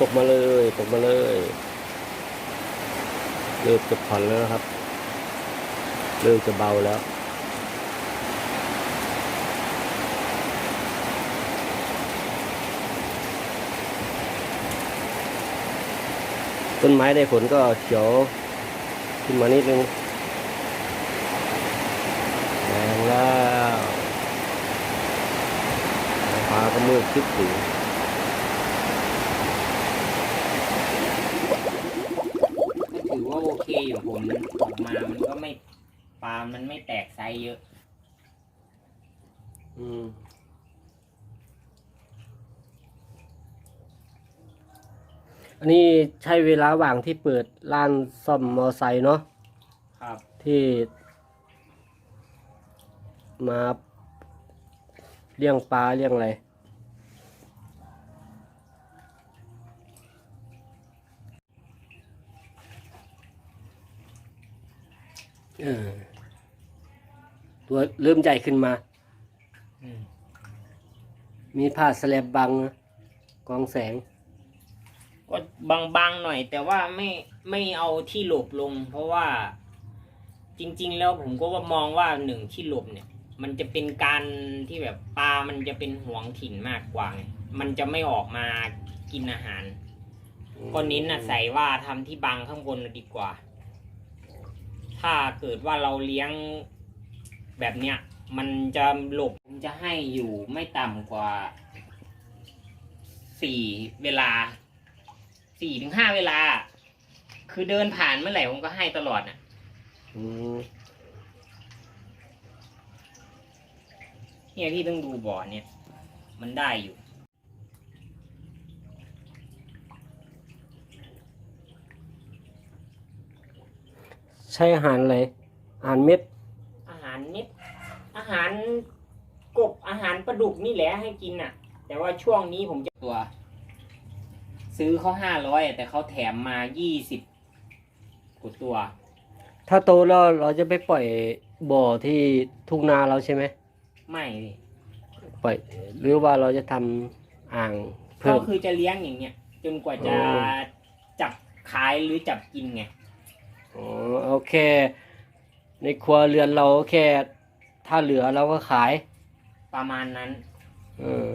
ตกมาเลยตกมาเลยเริ่มจะผ่อนแล้วนะครับเริ่มจะเบาแล้วต้นไม้ได้ผลก็เขียวขึ้นมานิดนึงแรงแล้วฟ้าก็มืดคิดถึง ก็ถือว่า โอเคอยู่ผลมันออกมามันก็ไม่ปลามันไม่แตกไซส์เยอะ อืมอันนี้ใช้เวลาว่างที่เปิดร้านซ่อมมอไซค์เนาะครับที่ มาเลี้ยงปลาเลี้ยงอะไร เออ ตัวเริ่มใหญ่ขึ้นมาอืมมีผ้าสแลบบังนะกองแสง ก็บางๆหน่อย แต่ว่าไม่ไม่เอาที่หลบลง เพราะว่าจริง ๆ แล้วผมก็ว่ามองว่าหนึ่งที่หลบเนี่ย มันจะเป็นการที่แบบปลามันจะเป็นห่วงถิ่นมากกว่าไงมันจะไม่ออกมากินอาหาร ก็เน้นนะใส่ว่าทำที่บังข้างบนดีกว่า ถ้าเกิดว่าเราเลี้ยงแบบเนี้ย มันจะหลบผมจะให้อยู่ไม่ต่ำกว่าสี่เวลาสี่ถึงห้าเวลา คือเดินผ่านเมื่อไหร่ผมก็ให้ตลอดน่ะ อืมเนี่ยพี่ต้องดูบ่อเนี่ย มันได้อยู่ ใช้อาหารอะไรอาหารเม็ด อาหารนิดอาหารกบอาหารปลาดุกนี่แหละให้กินน่ะ แต่ว่าช่วงนี้ผมจะตัว ซื้อเขาห้าร้อยแต่เขาแถมมายี่สิบกว่าตัว ถ้าโตแล้วเราจะไปปล่อยบ่อที่ทุ่งนาเราใช่ไหมไม่ดิปล่อยหรือว่าเราจะทำอ่างเพิ่ก็ม คือจะเลี้ยงอย่างเงี้ย จนกว่าจะโอ้ จับขายหรือจับกินไง อ๋อโอเคในครัวเรือนเราแค่ ถ้าเหลือเราก็ขาย ประมาณนั้น เออ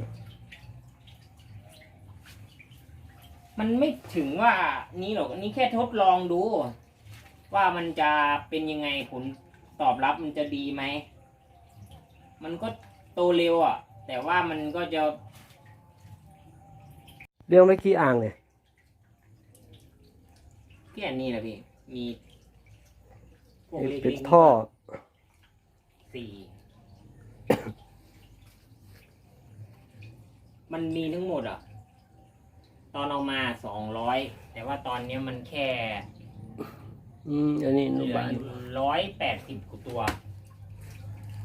มันไม่ถึงว่านี้หรอกอันนี้แค่ทดลองดู ว่ามันจะเป็นยังไงผลตอบรับมันจะดีไหม มันก็โตเร็วอะ แต่ว่ามันก็จะเรื่องไม่กี่อ่างเลยแค่นี้แหละพี่ มี พวกล็กๆเป็นท่อ สี่มันมีทั้งหมดอะ ตอนเอามาสองร้อยแต่ว่าตอนเนี้ยมันแค่อืมอันนี้เหนุลือบานอยู่ร้อยแปดสิบกว่าตัว